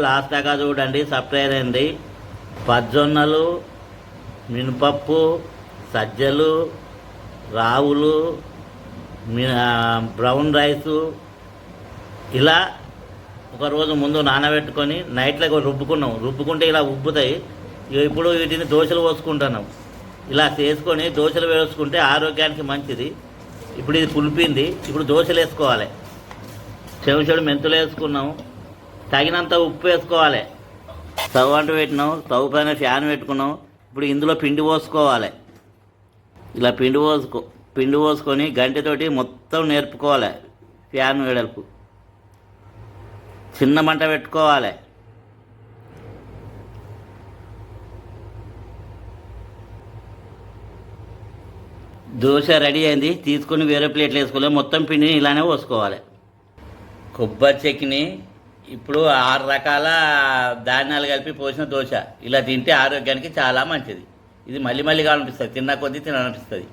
Last దాకా చూడండి supplier అయింది. పజ్జొన్నలు మినపప్పు సజ్జలు రావులు బ్రౌన్ రైసు. ఇలా ఒక రోజు ముందు నానబెట్టుకొని నైట్లో రుబ్బుకున్నాం. రుబ్బుకుంటే ఇలా ఉబ్బుతాయి. ఇప్పుడు వీటిని దోశలు పోసుకుంటున్నాం. ఇలా చేసుకొని దోశలు వేసుకుంటే ఆరోగ్యానికి మంచిది. ఇప్పుడు ఇది పులిపింది. ఇప్పుడు దోశలు వేసుకోవాలి. చెవిచెడు మెంతులు వేసుకున్నాం. తగినంత ఉప్పు వేసుకోవాలి. స్టవ్ అంటూ పెట్టినాం స్టవ్ పైన ఫ్యాన్ పెట్టుకున్నాం ఇప్పుడు ఇందులో పిండి పోసుకోవాలి. ఇలా పిండి పోసుకో పిండి పోసుకొని గంటతోటి మొత్తం నేర్పుకోవాలి ఫ్యాన్ వెడల్పు. చిన్న మంట పెట్టుకోవాలి. దోశ రెడీ అయింది తీసుకొని వేరే ప్లేట్లు వేసుకోవాలి మొత్తం పిండిని ఇలానే పోసుకోవాలి. కొబ్బరి చట్నీ ఇప్పుడు ఆరు రకాల ధాన్యాలు కలిపి పోసిన దోశ. ఇలా తింటే ఆరోగ్యానికి చాలా మంచిది. ఇది మళ్ళీ మళ్ళీ కావాలనిపిస్తుంది. తిన్న కొద్దీ తినాలనిపిస్తుంది.